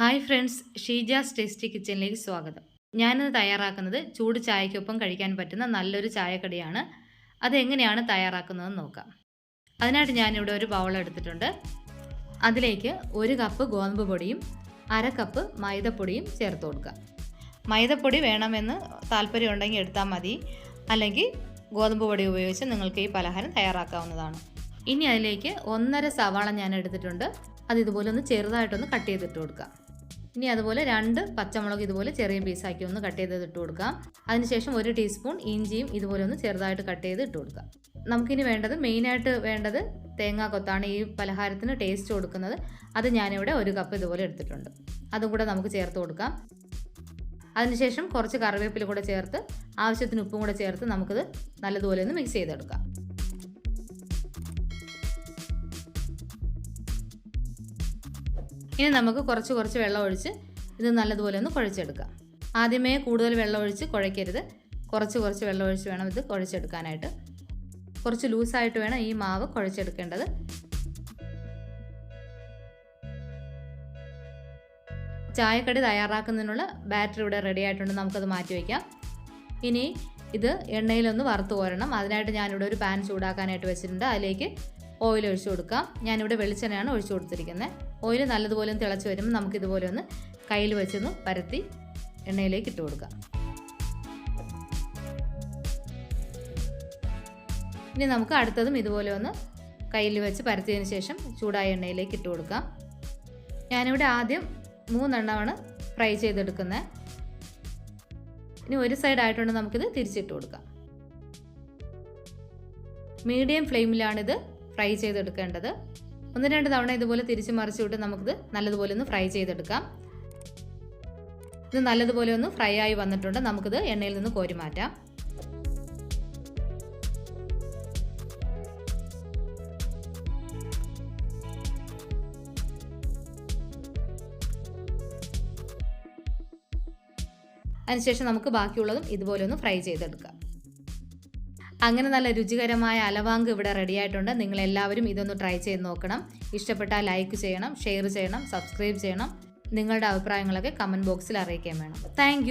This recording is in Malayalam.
ഹായ് ഫ്രണ്ട്സ് ഷീജാസ് ടേസ്റ്റി കിച്ചണിലേക്ക് സ്വാഗതം. ഞാനിന്ന് തയ്യാറാക്കുന്നത് ചൂട് ചായക്കൊപ്പം കഴിക്കാൻ പറ്റുന്ന നല്ലൊരു ചായക്കടിയാണ്. അതെങ്ങനെയാണ് തയ്യാറാക്കുന്നതെന്ന് നോക്കാം. അതിനായിട്ട് ഞാനിവിടെ ഒരു ബൗൾ എടുത്തിട്ടുണ്ട്. അതിലേക്ക് ഒരു കപ്പ് ഗോതമ്പ് പൊടിയും അര കപ്പ് മൈദപ്പൊടിയും ചേർത്ത് കൊടുക്കുക. മൈദപ്പൊടി വേണമെന്ന് താല്പര്യമുണ്ടെങ്കിൽ എടുത്താൽ മതി. അല്ലെങ്കിൽ ഗോതമ്പ് പൊടി ഉപയോഗിച്ച് നിങ്ങൾക്ക് ഈ പലഹാരം തയ്യാറാക്കാവുന്നതാണ്. ഇനി അതിലേക്ക് ഒന്നര സവാള ഞാൻ എടുത്തിട്ടുണ്ട്. അത് ഇതുപോലെ ഒന്ന് ചെറുതായിട്ടൊന്ന് കട്ട് ചെയ്തിട്ട് കൊടുക്കാം ഇനി അതുപോലെ രണ്ട് പച്ചമുളക് ഇതുപോലെ ചെറിയ പീസാക്കി ഒന്ന് കട്ട് ചെയ്ത് ഇട്ട് കൊടുക്കാം. അതിനുശേഷം ഒരു ടീസ്പൂൺ ഇഞ്ചിയും ഇതുപോലെ ഒന്ന് ചെറുതായിട്ട് കട്ട് ചെയ്ത് ഇട്ട് കൊടുക്കാം. നമുക്കിനി വേണ്ടത് മെയിനായിട്ട് വേണ്ടത് തേങ്ങാ കൊത്താണ് ഈ പലഹാരത്തിന് ടേസ്റ്റ് കൊടുക്കുന്നത്. അത് ഞാനിവിടെ ഒരു കപ്പ് ഇതുപോലെ എടുത്തിട്ടുണ്ട്. അതും കൂടെ നമുക്ക് ചേർത്ത് കൊടുക്കാം. അതിനുശേഷം കുറച്ച് കറിവേപ്പില കൂടെ ചേർത്ത് ആവശ്യത്തിന് ഉപ്പും കൂടെ ചേർത്ത് നമുക്കിത് നല്ലതുപോലെ ഒന്ന് മിക്സ് ചെയ്തെടുക്കാം. ഇനി നമുക്ക് കുറച്ച് കുറച്ച് വെള്ളം ഒഴിച്ച് ഇത് നല്ലതുപോലെ ഒന്ന് കുഴച്ചെടുക്കാം. ആദ്യമേ കൂടുതൽ വെള്ളം ഒഴിച്ച് കുഴയ്ക്കരുത്. കുറച്ച് കുറച്ച് വെള്ളം ഒഴിച്ച് വേണം ഇത് കുഴച്ചെടുക്കാനായിട്ട്. കുറച്ച് ലൂസായിട്ട് വേണം ഈ മാവ് കുഴച്ചെടുക്കേണ്ടത്. ചായക്കടി തയ്യാറാക്കുന്നതിനുള്ള ബാറ്ററി ഇവിടെ റെഡി ആയിട്ടുണ്ട്. നമുക്കത് മാറ്റി വയ്ക്കാം ഇനി ഇത് എണ്ണയിലൊന്ന് വറുത്ത് കോരണം. അതിനായിട്ട് ഞാനിവിടെ ഒരു പാൻ ചൂടാക്കാനായിട്ട് വെച്ചിട്ടുണ്ട്. അതിലേക്ക് ഓയിൽ ഒഴിച്ചു കൊടുക്കാം ഞാനിവിടെ വെളിച്ചെണ്ണയാണ് ഒഴിച്ചു കൊടുത്തിരിക്കുന്നത് ഓയിൽ നല്ലതുപോലെ ഒന്ന് തിളച്ച് വരുമ്പോൾ നമുക്കിതുപോലെ ഒന്ന് കയ്യിൽ വെച്ചൊന്ന് പരത്തി എണ്ണയിലേക്ക് ഇട്ട് കൊടുക്കാം ഇനി നമുക്ക് അടുത്തതും ഇതുപോലെ ഒന്ന് കയ്യിൽ വെച്ച് പരത്തിയതിന് ശേഷം ചൂടായ എണ്ണയിലേക്ക് ഇട്ട് കൊടുക്കാം ഞാനിവിടെ ആദ്യം മൂന്നെണ്ണമാണ് ഫ്രൈ ചെയ്തെടുക്കുന്നത് ഇനി ഒരു സൈഡ് ആയിട്ടുണ്ട് നമുക്കിത് തിരിച്ചിട്ട് കൊടുക്കാം. മീഡിയം ഫ്ലെയിമിലാണിത്. ഫ്രൈ ചെയ്തെടുക്കേണ്ടത്. ഒന്ന് രണ്ട് തവണ ഇതുപോലെ തിരിച്ച് മറിച്ച് വിട്ട് നമുക്കിത് നല്ലതുപോലെ ഒന്ന് ഫ്രൈ ചെയ്തെടുക്കാം. ഇത് നല്ലതുപോലെ ഒന്ന് ഫ്രൈ ആയി വന്നിട്ടുണ്ട്. നമുക്കിത് എണ്ണയിൽ നിന്ന് കോരി മാറ്റാം. അതിനുശേഷം നമുക്ക് ബാക്കിയുള്ളതും ഇതുപോലെ ഒന്ന് ഫ്രൈ ചെയ്തെടുക്കാം. അങ്ങനെ നല്ല രുചികരമായ അലവാങ്ക് ഇവിടെ റെഡിയായിട്ടുണ്ട് നിങ്ങൾ എല്ലാവരും ഇതൊന്ന് ട്രൈ ചെയ്ത് നോക്കണം. ഇഷ്ടപ്പെട്ടാൽ ലൈക്ക് ചെയ്യണം ഷെയർ ചെയ്യണം സബ്സ്ക്രൈബ് ചെയ്യണം. നിങ്ങളുടെ അഭിപ്രായങ്ങളൊക്കെ കമന്റ് ബോക്സിൽ അറിയിക്കാൻ വേണം. താങ്ക്